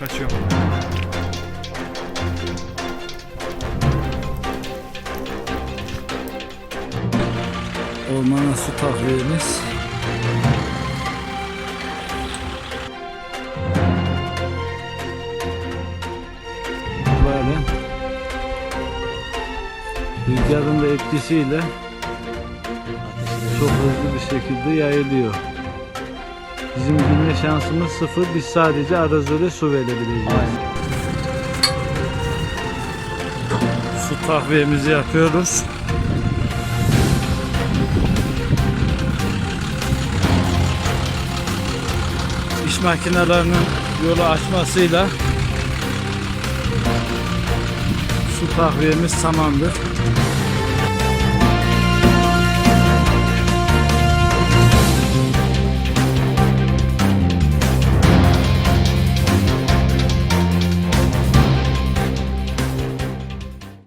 Kaçıyorum. Ormana su takviyemiz. Böyle rüzgarın da etkisiyle çok hızlı bir şekilde yayılıyor. Bizim bilme şansımız sıfır. Biz sadece arazöre su verebileceğiz. Su takviyemizi yapıyoruz. İş makinelerinin yolu açmasıyla su takviyemiz tamamdır.